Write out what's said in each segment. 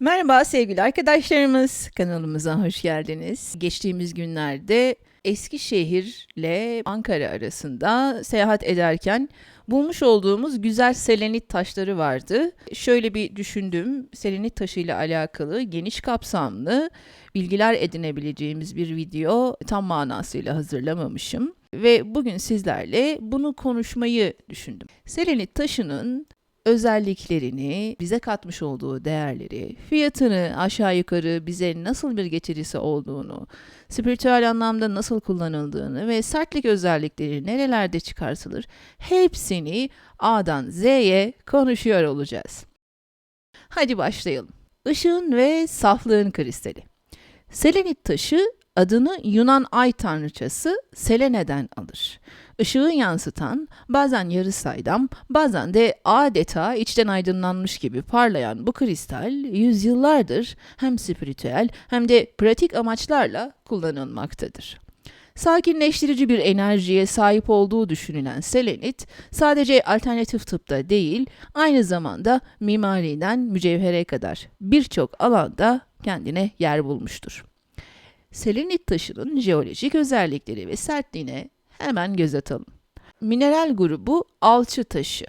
Merhaba sevgili arkadaşlarımız, kanalımıza hoş geldiniz. Geçtiğimiz günlerde Eskişehir ile Ankara arasında seyahat ederken bulmuş olduğumuz güzel selenit taşları vardı. Şöyle bir düşündüm, selenit taşıyla alakalı geniş kapsamlı bilgiler edinebileceğimiz bir video tam manasıyla hazırlamamışım. Ve bugün sizlerle bunu konuşmayı düşündüm. Selenit taşının özelliklerini, bize katmış olduğu değerleri, fiyatını aşağı yukarı bize nasıl bir getirisi olduğunu, spiritüel anlamda nasıl kullanıldığını ve sertlik özellikleri nerelerde çıkartılır hepsini A'dan Z'ye konuşuyor olacağız. Hadi başlayalım. Işığın ve saflığın kristali. Selenit taşı adını Yunan ay tanrıçası Selene'den alır. Işığı yansıtan, bazen yarı saydam, bazen de adeta içten aydınlanmış gibi parlayan bu kristal yüzyıllardır hem spiritüel hem de pratik amaçlarla kullanılmaktadır. Sakinleştirici bir enerjiye sahip olduğu düşünülen selenit, sadece alternatif tıpta değil, aynı zamanda mimariden mücevhere kadar birçok alanda kendine yer bulmuştur. Selenit taşının jeolojik özellikleri ve sertliğine hemen göz atalım. Mineral grubu alçı taşı.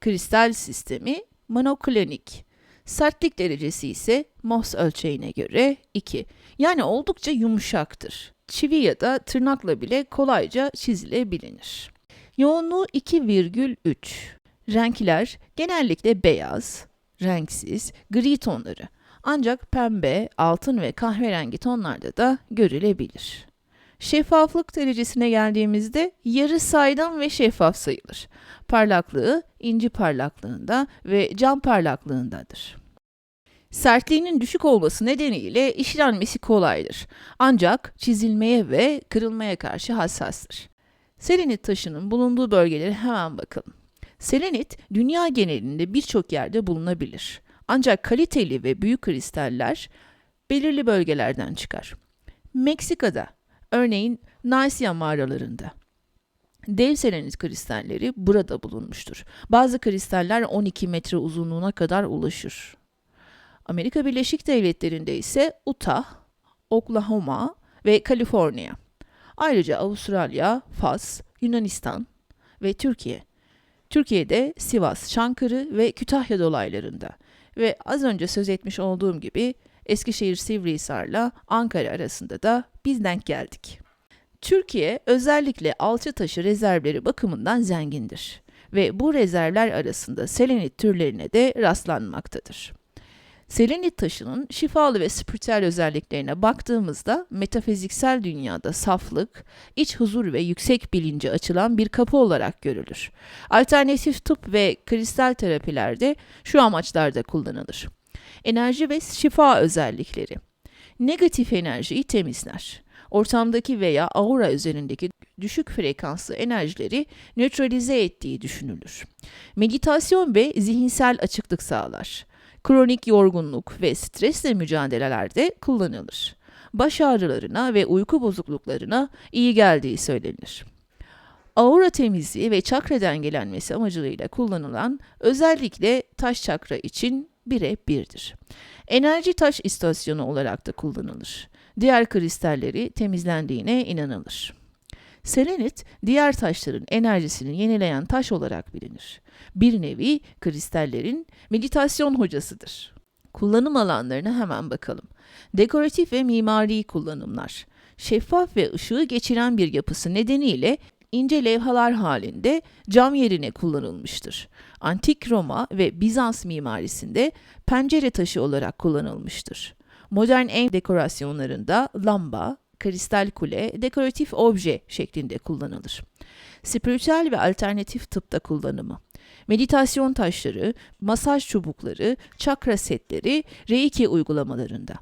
Kristal sistemi monoklonik. Sertlik derecesi ise Mohs ölçeğine göre 2. Yani oldukça yumuşaktır. Çivi ya da tırnakla bile kolayca çizilebilir. Yoğunluğu 2,3. Renkler genellikle beyaz, renksiz, gri tonları. Ancak pembe, altın ve kahverengi tonlarda da görülebilir. Şeffaflık derecesine geldiğimizde yarı saydam ve şeffaf sayılır. Parlaklığı inci parlaklığında ve cam parlaklığındadır. Sertliğinin düşük olması nedeniyle işlenmesi kolaydır. Ancak çizilmeye ve kırılmaya karşı hassastır. Selenit taşının bulunduğu bölgelere hemen bakalım. Selenit dünya genelinde birçok yerde bulunabilir. Ancak kaliteli ve büyük kristaller belirli bölgelerden çıkar. Meksika'da, örneğin Naisya mağaralarında. Dev selenit kristalleri burada bulunmuştur. Bazı kristaller 12 metre uzunluğuna kadar ulaşır. Amerika Birleşik Devletleri'nde ise Utah, Oklahoma ve Kaliforniya. Ayrıca Avustralya, Fas, Yunanistan ve Türkiye. Türkiye'de Sivas, Çankırı ve Kütahya dolaylarında ve az önce söz etmiş olduğum gibi Eskişehir Sivrihisar'la Ankara arasında da biz denk geldik. Türkiye özellikle alçı taşı rezervleri bakımından zengindir ve bu rezervler arasında selenit türlerine de rastlanmaktadır. Selenit taşının şifalı ve spiritüel özelliklerine baktığımızda metafiziksel dünyada saflık, iç huzur ve yüksek bilince açılan bir kapı olarak görülür. Alternatif tıp ve kristal terapilerde şu amaçlarda kullanılır. Enerji ve şifa özellikleri. Negatif enerjiyi temizler. Ortamdaki veya aura üzerindeki düşük frekanslı enerjileri nötralize ettiği düşünülür. Meditasyon ve zihinsel açıklık sağlar kronik yorgunluk ve stresle mücadelelerde kullanılır. Baş ağrılarına ve uyku bozukluklarına iyi geldiği söylenir. Aura temizliği ve çakra dengelenmesi amacıyla kullanılan özellikle taş çakra için bire birdir. Enerji taş istasyonu olarak da kullanılır. Diğer kristalleri temizlendiğine inanılır. Selenit, diğer taşların enerjisini yenileyen taş olarak bilinir. Bir nevi kristallerin meditasyon hocasıdır. Kullanım alanlarına hemen bakalım. Dekoratif ve mimari kullanımlar. Şeffaf ve ışığı geçiren bir yapısı nedeniyle ince levhalar halinde cam yerine kullanılmıştır. Antik Roma ve Bizans mimarisinde pencere taşı olarak kullanılmıştır. Modern ev dekorasyonlarında lamba, kristal kule dekoratif obje şeklinde kullanılır. Spiritüel ve alternatif tıpta kullanımı. Meditasyon taşları, masaj çubukları, çakra setleri, reiki uygulamalarında.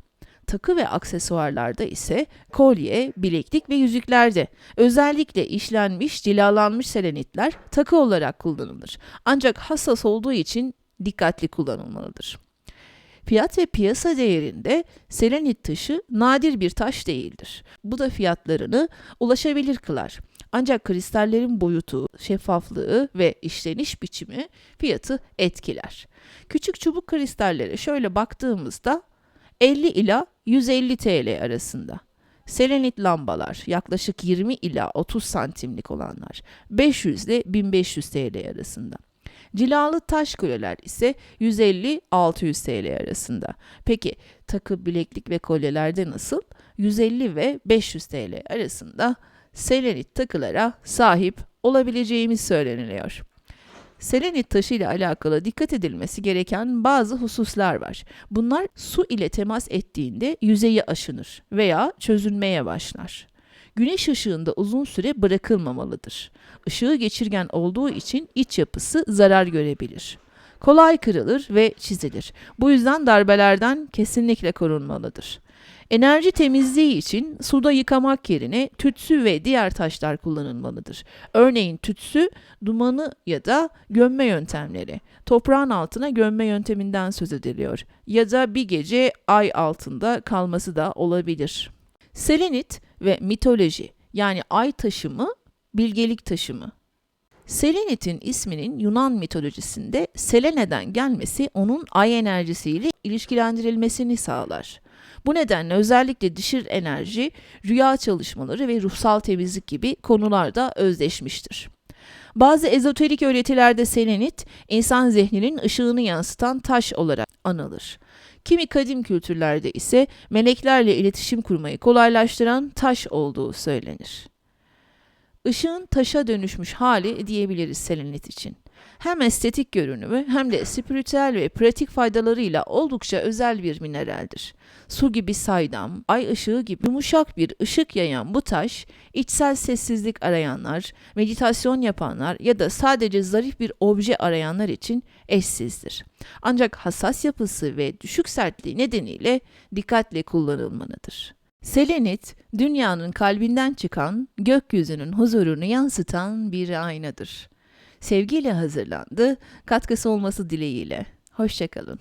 Takı ve aksesuarlarda ise kolye, bileklik ve yüzüklerde özellikle işlenmiş, cilalanmış selenitler takı olarak kullanılır. Ancak hassas olduğu için dikkatli kullanılmalıdır. Fiyat ve piyasa değerinde selenit taşı nadir bir taş değildir. Bu da fiyatlarını ulaşabilir kılar. Ancak kristallerin boyutu, şeffaflığı ve işleniş biçimi fiyatı etkiler. Küçük çubuk kristallere şöyle baktığımızda 50 ila 150 TL arasında. Selenit lambalar yaklaşık 20 ila 30 santimlik olanlar 500 ile 1500 TL arasında. Cilalı taş kuleler ise 150-600 TL arasında. Peki takı, bileklik ve kolyelerde nasıl? 150 ve 500 TL arasında selenit takılara sahip olabileceğimiz söyleniliyor. Selenit taşı ile alakalı dikkat edilmesi gereken bazı hususlar var. Bunlar su ile temas ettiğinde yüzeyi aşınır veya çözünmeye başlar. Güneş ışığında uzun süre bırakılmamalıdır. Işığı geçirgen olduğu için iç yapısı zarar görebilir. Kolay kırılır ve çizilir. Bu yüzden darbelerden kesinlikle korunmalıdır. Enerji temizliği için suda yıkamak yerine tütsü ve diğer taşlar kullanılmalıdır. Örneğin tütsü, dumanı ya da gömme yöntemleri. Toprağın altına gömme yönteminden söz ediliyor. Ya da bir gece ay altında kalması da olabilir. Selenit ve mitoloji yani ay taşı mı, bilgelik taşı mı? Selenit'in isminin Yunan mitolojisinde Selene'den gelmesi onun ay enerjisiyle ilişkilendirilmesini sağlar. Bu nedenle özellikle dişil enerji, rüya çalışmaları ve ruhsal temizlik gibi konularda özdeşmiştir. Bazı ezoterik öğretilerde selenit, insan zihninin ışığını yansıtan taş olarak anılır. Kimi kadim kültürlerde ise meleklerle iletişim kurmayı kolaylaştıran taş olduğu söylenir. Işığın taşa dönüşmüş hali diyebiliriz selenit için. Hem estetik görünümü hem de spiritüel ve pratik faydalarıyla oldukça özel bir mineraldir. Su gibi saydam, ay ışığı gibi yumuşak bir ışık yayan bu taş, içsel sessizlik arayanlar, meditasyon yapanlar ya da sadece zarif bir obje arayanlar için eşsizdir. Ancak hassas yapısı ve düşük sertliği nedeniyle dikkatle kullanılmalıdır. Selenit, dünyanın kalbinden çıkan, gökyüzünün huzurunu yansıtan bir aynadır. Sevgiyle hazırlandı, katkısı olması dileğiyle. Hoşçakalın.